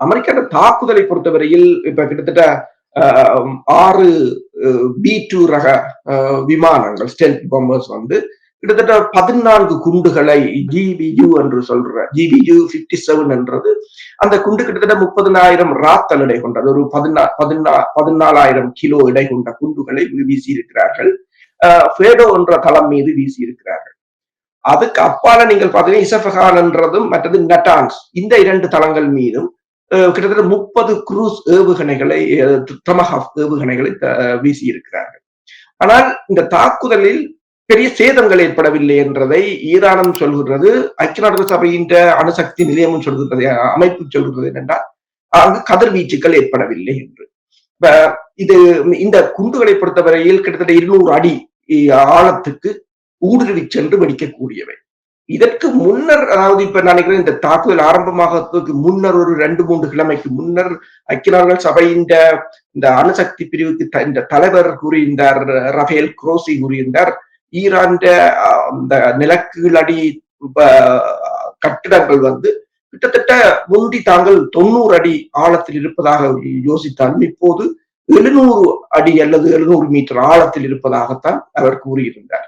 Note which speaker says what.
Speaker 1: அமெரிக்காவோட தாக்குதலை பொறுத்தவரையில் இப்ப கிட்டத்தட்ட ஆறு பி டூ ரக விமானங்கள் ஸ்டெல்த் பம்பர்ஸ் வந்து கிட்டத்தட்ட பதினான்கு குண்டுகளை ஜிபியு என்று சொல்ற ஜிபியு பிப்டி செவன் என்றது அந்த குண்டு கிட்டத்தட்ட முப்பதினாயிரம் ராத்தல் எடை கொண்டது. ஒரு பதினா பதினா பதினாலாயிரம் கிலோ எடை கொண்ட குண்டுகளை வீசி இருக்கிறார்கள் ஃபேடோ என்ற தளம் மீது வீசி இருக்கிறார்கள் அதுக்கு அப்பால நீங்கள் பார்த்தீங்கன்னா இசஃபகான் என்றதும் மற்றது நட்டான்ஸ் இந்த இரண்டு தளங்கள் மீதும் கிட்டத்தட்ட முப்பது குரூஸ் ஏவுகணைகளை டமஹாஃப் ஏவுகணைகளை வீசி இருக்கிறார்கள் ஆனால் இந்த தாக்குதலில் பெரிய சேதங்கள் ஏற்படவில்லை என்றதை ஈரானும் சொல்கிறது ஐக்கிய நாடுகள் சபையின் அணுசக்தி நிலையமும் சொல்கிறது அமைப்பு சொல்கிறது என்னென்றால் அங்கு கதிர்வீச்சுக்கள் ஏற்படவில்லை என்று. இது இந்த குண்டுகளை பொறுத்தவரையில் கிட்டத்தட்ட இருநூறு அடி ஆழத்துக்கு ஊடுருவி சென்று வெடிக்கக்கூடியவை. இதற்கு முன்னர் அதாவது இப்ப நினைக்கிறேன் இந்த தாக்குதல் ஆரம்பமாக முன்னர் ஒரு ரெண்டு மூன்று கிழமைக்கு முன்னர் ஐக்கிய நாடுகள் சபையின் இந்த அணுசக்தி பிரிவுக்கு இந்த தலைவர் கூறியிருந்தார் ரஃபேல் குரோசி கூறியிருந்தார். ஈரான் இந்த நிலக்கீழடி கட்டிடங்கள் வந்து கிட்டத்தட்ட முந்தி தாங்கள் தொண்ணூறு அடி ஆழத்தில் இருப்பதாக யோசித்தாலும் இப்போது எழுநூறு அடி அல்லது எழுநூறு மீட்டர் ஆழத்தில் இருப்பதாகத்தான் அவர் கூறியிருந்தார்.